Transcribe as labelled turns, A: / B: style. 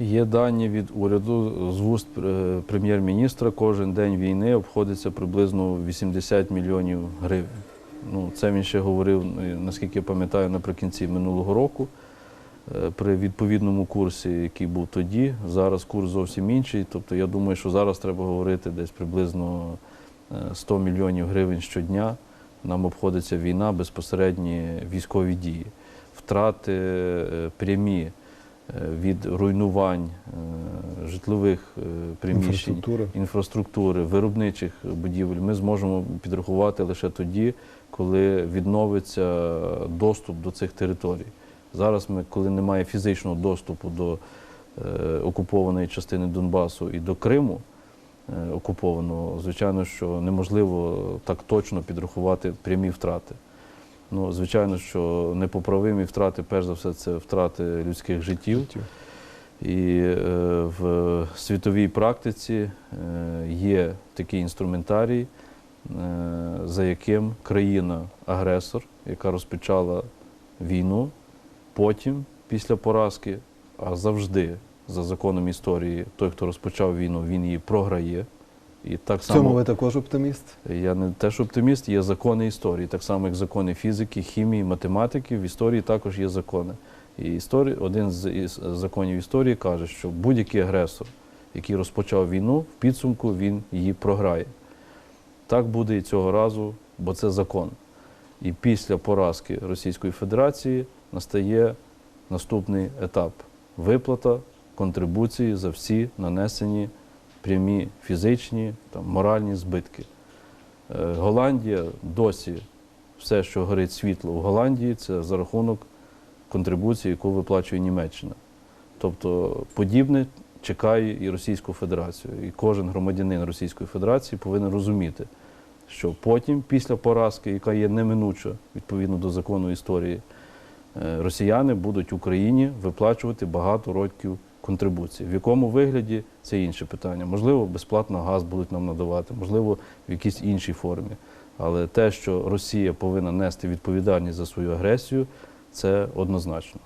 A: Є дані від уряду з вуст е, прем'єр-міністра. Кожен день війни обходиться приблизно 80 мільйонів гривень. Ну, це він ще говорив, ну, наскільки я пам'ятаю, наприкінці минулого року. Е, При відповідному курсі, який був тоді, зараз курс зовсім інший. Тобто я думаю, що зараз треба говорити десь приблизно е, 100 мільйонів гривень щодня. Нам обходиться війна, безпосередні військові дії, втрати е, прямі е, від руйнувань е, житлових е, приміщень,
B: Інфраструктура.
A: інфраструктури, виробничих будівель ми зможемо підрахувати лише тоді, коли відновиться доступ до цих територій. Зараз ми, коли немає фізичного доступу до е, окупованої частини Донбасу і до Криму е, окупованого, звичайно, що неможливо так точно підрахувати прямі втрати. Ну, звичайно, що непоправимі втрати, перш за все, це втрати людських життів. І е, в світовій практиці е, є такий інструментарій, е, за яким країна-агресор, яка розпочала війну, потім, після поразки, а завжди за законом історії, той, хто розпочав війну, він її програє. І так
B: В цьому ви також оптиміст?
A: я не теж оптиміст, є закони історії, так само як закони фізики, хімії, математики. В історії також є закони. І історії, один з законів історії каже, що будь-який агресор, який розпочав війну, в підсумку він її програє. Так буде і цього разу, бо це закон. І після поразки Російської Федерації настає наступний етап виплата контрибуції за всі нанесені прямі фізичні, там, моральні збитки. Е, Голландія досі все, що горить світло в Голландії, це за рахунок контрибуції, яку виплачує Німеччина. Тобто подібне чекає і Російську Федерацію. І кожен громадянин Російської Федерації повинен розуміти, що потім, після поразки, яка є неминуча відповідно до закону історії, е, росіяни будуть Україні виплачувати багато років контрибуції. В якому вигляді це інше питання. Можливо, безплатно газ будуть нам надавати, можливо, в якійсь іншій формі. Але те, що Росія повинна нести відповідальність за свою агресію, це однозначно.